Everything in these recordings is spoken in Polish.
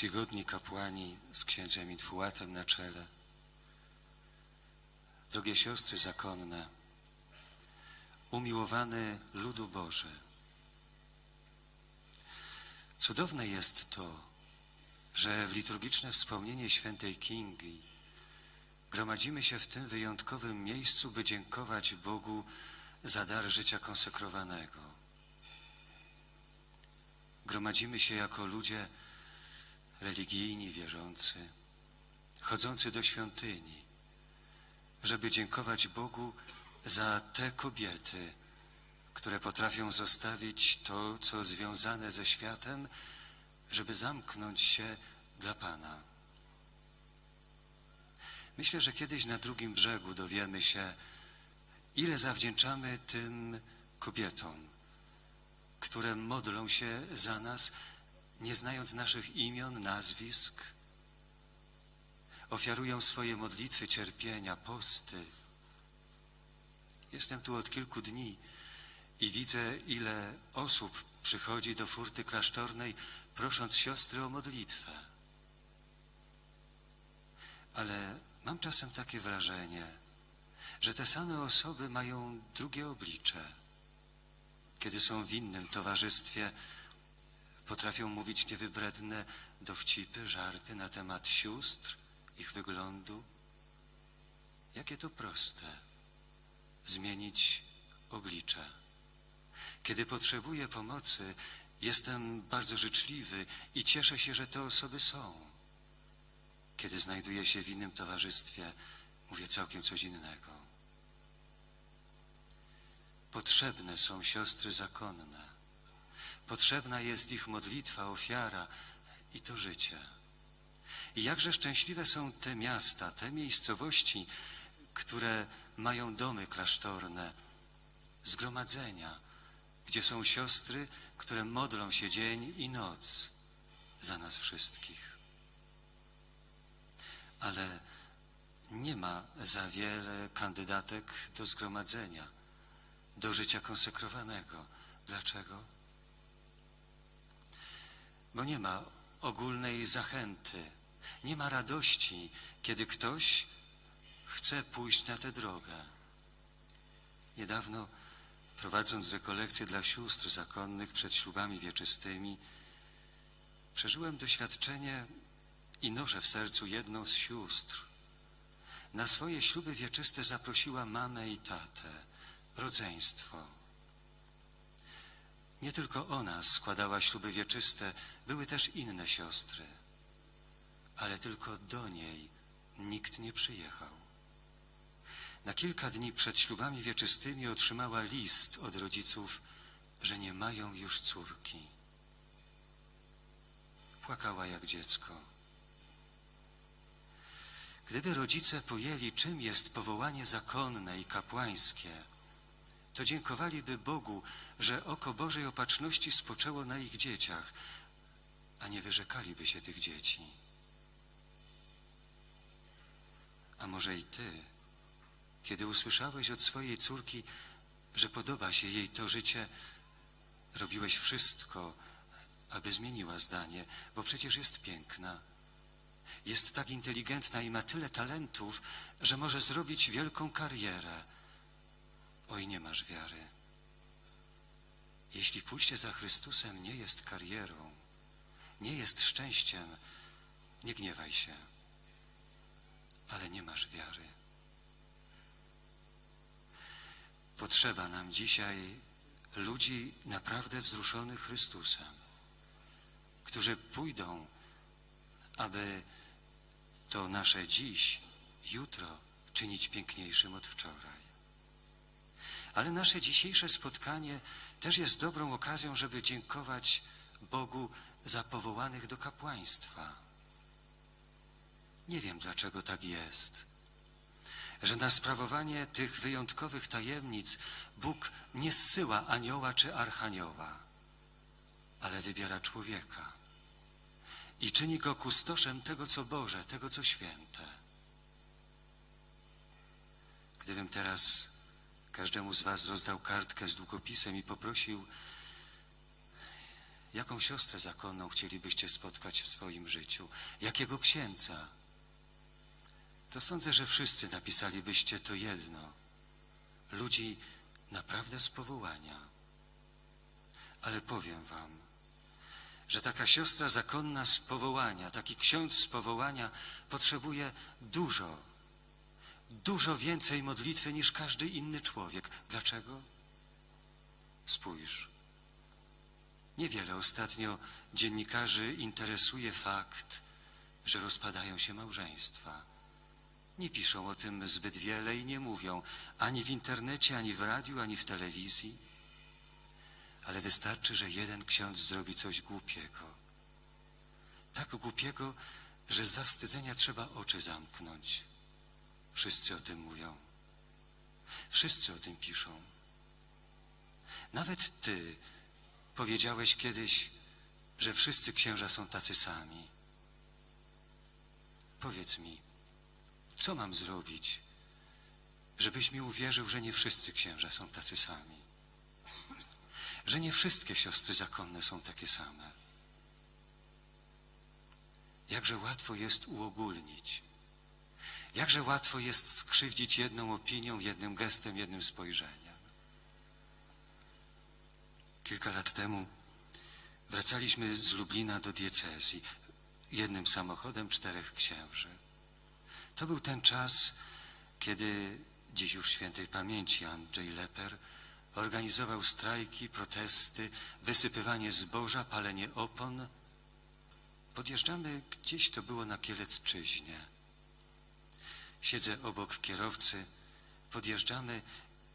czcigodni kapłani z księdzem Infułatem na czele, drogie siostry zakonne, umiłowany ludu Boży. Cudowne jest to, że w liturgiczne wspomnienie świętej Kingi gromadzimy się w tym wyjątkowym miejscu, by dziękować Bogu za dar życia konsekrowanego. Gromadzimy się jako ludzie religijni, wierzący, chodzący do świątyni, żeby dziękować Bogu za te kobiety, które potrafią zostawić to, co związane ze światem, żeby zamknąć się dla Pana. Myślę, że kiedyś na drugim brzegu dowiemy się, ile zawdzięczamy tym kobietom, które modlą się za nas, nie znając naszych imion, nazwisk, ofiarują swoje modlitwy, cierpienia, posty. Jestem tu od kilku dni i widzę, ile osób przychodzi do furty klasztornej, prosząc siostry o modlitwę. Ale mam czasem takie wrażenie, że te same osoby mają drugie oblicze. Kiedy są w innym towarzystwie, potrafią mówić niewybredne dowcipy, żarty na temat sióstr, ich wyglądu. Jakie to proste zmienić oblicze. Kiedy potrzebuję pomocy, jestem bardzo życzliwy i cieszę się, że te osoby są. Kiedy znajduję się w innym towarzystwie, mówię całkiem coś innego. Potrzebne są siostry zakonne. Potrzebna jest ich modlitwa, ofiara i to życie. I jakże szczęśliwe są te miasta, te miejscowości, które mają domy klasztorne, zgromadzenia, gdzie są siostry, które modlą się dzień i noc za nas wszystkich. Ale nie ma za wiele kandydatek do zgromadzenia, do życia konsekrowanego. Dlaczego? Bo nie ma ogólnej zachęty, nie ma radości, kiedy ktoś chce pójść na tę drogę. Niedawno prowadząc rekolekcje dla sióstr zakonnych przed ślubami wieczystymi, przeżyłem doświadczenie i noszę w sercu jedną z sióstr. Na swoje śluby wieczyste zaprosiła mamę i tatę, rodzeństwo. Nie tylko ona składała śluby wieczyste, były też inne siostry, ale tylko do niej nikt nie przyjechał. Na kilka dni przed ślubami wieczystymi otrzymała list od rodziców, że nie mają już córki. Płakała jak dziecko. Gdyby rodzice pojęli, czym jest powołanie zakonne i kapłańskie, to dziękowaliby Bogu, że oko Bożej opatrzności spoczęło na ich dzieciach, a nie wyrzekaliby się tych dzieci. A może i ty kiedy usłyszałeś od swojej córki, że podoba się jej to życie, robiłeś wszystko, aby zmieniła zdanie, bo przecież jest piękna. Jest tak inteligentna i ma tyle talentów, że może zrobić wielką karierę. Oj, nie masz wiary. Jeśli pójście za Chrystusem nie jest karierą, nie jest szczęściem, nie gniewaj się, ale nie masz wiary. Potrzeba nam dzisiaj ludzi naprawdę wzruszonych Chrystusem, którzy pójdą, aby to nasze dziś, jutro czynić piękniejszym od wczoraj. Ale nasze dzisiejsze spotkanie też jest dobrą okazją, żeby dziękować Bogu za powołanych do kapłaństwa. Nie wiem, dlaczego tak jest że na sprawowanie tych wyjątkowych tajemnic Bóg nie zsyła anioła czy archanioła, ale wybiera człowieka i czyni go kustoszem tego, co Boże, tego, co święte. Gdybym teraz każdemu z Was rozdał kartkę z długopisem i poprosił, Jaką siostrę zakonną chcielibyście spotkać w swoim życiu? Jakiego księdza? To sądzę, że wszyscy napisalibyście to jedno. Ludzi naprawdę z powołania. Ale powiem wam, że taka siostra zakonna z powołania, taki ksiądz z powołania potrzebuje dużo, dużo więcej modlitwy niż każdy inny człowiek. Dlaczego? Spójrz. Niewiele ostatnio dziennikarzy interesuje fakt, że rozpadają się małżeństwa. Nie piszą o tym zbyt wiele i nie mówią ani w internecie, ani w radiu, ani w telewizji. Ale wystarczy, że jeden ksiądz zrobi coś głupiego. Tak głupiego, że z zawstydzenia trzeba oczy zamknąć. Wszyscy o tym mówią. Wszyscy o tym piszą. Nawet ty powiedziałeś kiedyś, że wszyscy księża są tacy sami. Powiedz mi, co mam zrobić, żebyś mi uwierzył, że nie wszyscy księża są tacy sami? Że nie wszystkie siostry zakonne są takie same? Jakże łatwo jest uogólnić. Jakże łatwo jest skrzywdzić jedną opinią, jednym gestem, jednym spojrzeniem. Kilka lat temu wracaliśmy z Lublina do diecezji jednym samochodem czterech księży. To był ten czas, kiedy dziś już świętej pamięci Andrzej Leper organizował strajki, protesty, wysypywanie zboża, palenie opon. Podjeżdżamy gdzieś, to było na Kielecczyźnie. Siedzę obok kierowcy, podjeżdżamy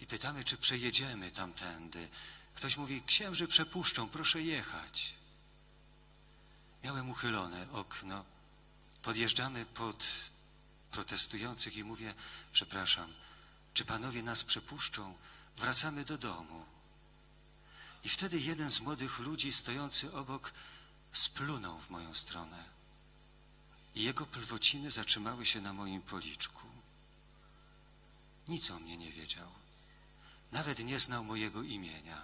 i pytamy, czy przejedziemy tamtędy. Ktoś mówi, księży przepuszczą, proszę jechać. Miałem uchylone okno. Podjeżdżamy pod protestujących i mówię, przepraszam, czy panowie nas przepuszczą? Wracamy do domu. I wtedy jeden z młodych ludzi stojący obok splunął w moją stronę. Jego plwociny zatrzymały się na moim policzku. Nic o mnie nie wiedział. Nawet nie znał mojego imienia.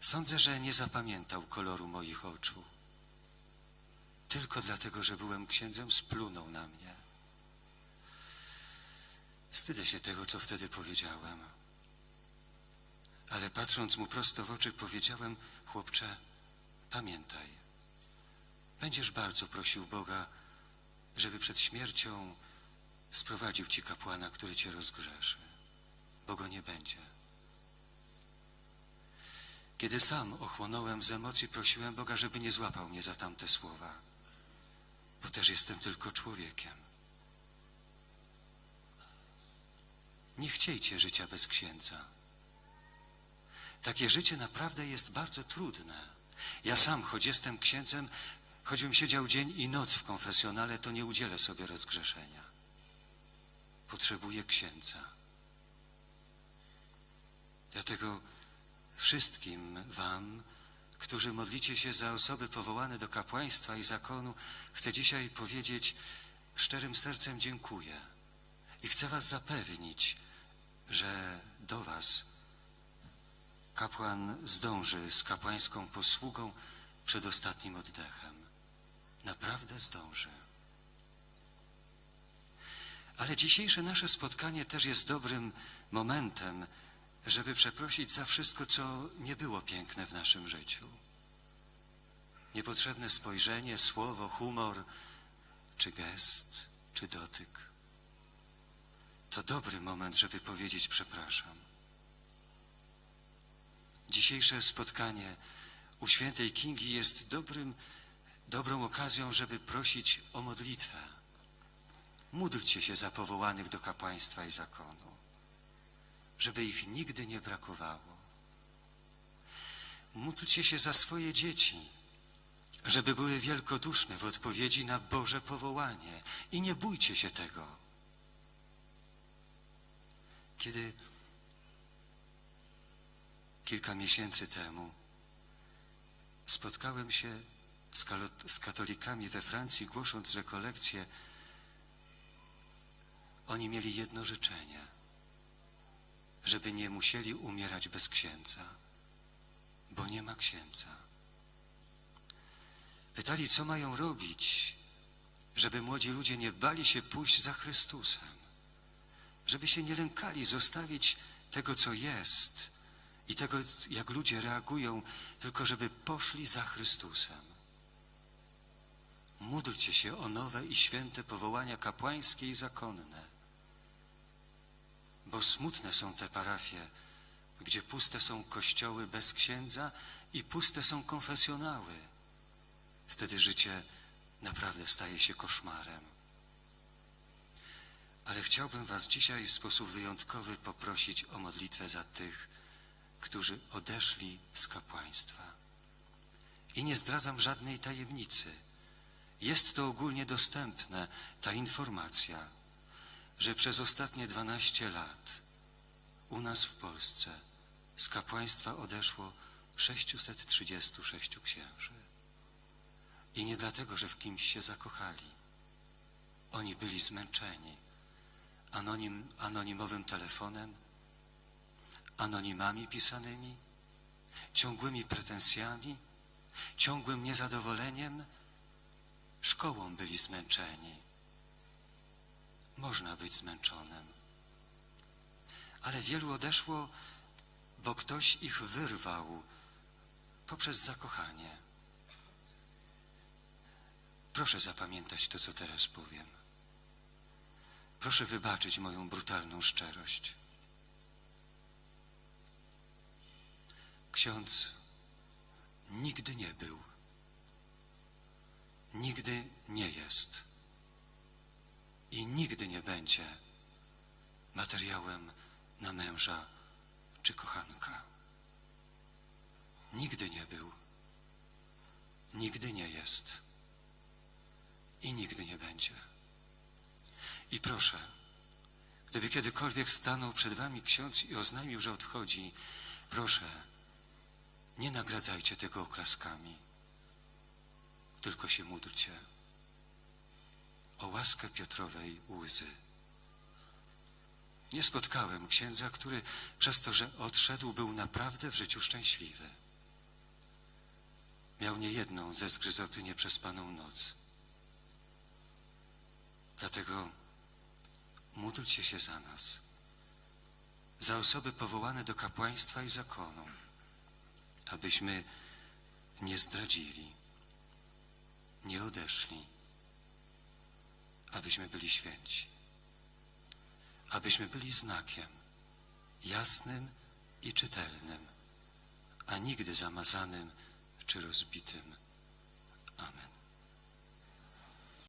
Sądzę, że nie zapamiętał koloru moich oczu. Tylko dlatego, że byłem księdzem, splunął na mnie. Wstydzę się tego, co wtedy powiedziałem. Ale patrząc mu prosto w oczy, powiedziałem, chłopcze, pamiętaj, będziesz bardzo prosił Boga, żeby przed śmiercią sprowadził ci kapłana, który cię rozgrzeszy, bo go nie będzie. Kiedy sam ochłonąłem z emocji, prosiłem Boga, żeby nie złapał mnie za tamte słowa, bo też jestem tylko człowiekiem. Nie chciejcie życia bez księdza. Takie życie naprawdę jest bardzo trudne. Ja sam, choć jestem księdzem, choćbym siedział dzień i noc w konfesjonale, to nie udzielę sobie rozgrzeszenia. Potrzebuję księdza. Dlatego wszystkim wam, którzy modlicie się za osoby powołane do kapłaństwa i zakonu, chcę dzisiaj powiedzieć szczerym sercem dziękuję i chcę was zapewnić, że do was kapłan zdąży z kapłańską posługą przed ostatnim oddechem. Naprawdę zdąży. Ale dzisiejsze nasze spotkanie też jest dobrym momentem, żeby przeprosić za wszystko, co nie było piękne w naszym życiu. Niepotrzebne spojrzenie, słowo, humor, czy gest, czy dotyk. To dobry moment, żeby powiedzieć przepraszam. Dzisiejsze spotkanie u świętej Kingi jest dobrym, dobrą okazją, żeby prosić o modlitwę. Módlcie się za powołanych do kapłaństwa i zakonu żeby ich nigdy nie brakowało. Módlcie się za swoje dzieci, żeby były wielkoduszne w odpowiedzi na Boże powołanie i nie bójcie się tego. Kiedy kilka miesięcy temu spotkałem się z katolikami we Francji, głosząc rekolekcje, oni mieli jedno życzenie – żeby nie musieli umierać bez księdza, bo nie ma księdza. Pytali, co mają robić, żeby młodzi ludzie nie bali się pójść za Chrystusem, żeby się nie lękali zostawić tego, co jest i tego, jak ludzie reagują, tylko żeby poszli za Chrystusem. Módlcie się o nowe i święte powołania kapłańskie i zakonne, bo smutne są te parafie, gdzie puste są kościoły bez księdza i puste są konfesjonały. Wtedy życie naprawdę staje się koszmarem. Ale chciałbym Was dzisiaj w sposób wyjątkowy poprosić o modlitwę za tych, którzy odeszli z kapłaństwa. I nie zdradzam żadnej tajemnicy. Jest to ogólnie dostępne, ta informacja, że przez ostatnie 12 lat u nas w Polsce z kapłaństwa odeszło 636 księży. I nie dlatego, że w kimś się zakochali. Oni byli zmęczeni anonim, anonimowym telefonem, anonimami pisanymi, ciągłymi pretensjami, ciągłym niezadowoleniem. Szkołą byli zmęczeni. Można być zmęczonym. Ale wielu odeszło, bo ktoś ich wyrwał poprzez zakochanie. Proszę zapamiętać to, co teraz powiem. Proszę wybaczyć moją brutalną szczerość. Ksiądz nigdy nie był, nigdy nie jest i nigdy nie będzie materiałem na męża czy kochanka. Nigdy nie był, nigdy nie jest i nigdy nie będzie. I proszę, gdyby kiedykolwiek stanął przed wami ksiądz i oznajmił, że odchodzi, proszę, nie nagradzajcie tego oklaskami, tylko się módlcie o łaskę Piotrowej łzy. Nie spotkałem księdza, który przez to, że odszedł, był naprawdę w życiu szczęśliwy. Miał niejedną ze zgryzoty nieprzespaną noc. Dlatego módlcie się za nas, za osoby powołane do kapłaństwa i zakonu, abyśmy nie zdradzili, nie odeszli, abyśmy byli święci, abyśmy byli znakiem jasnym i czytelnym, a nigdy zamazanym czy rozbitym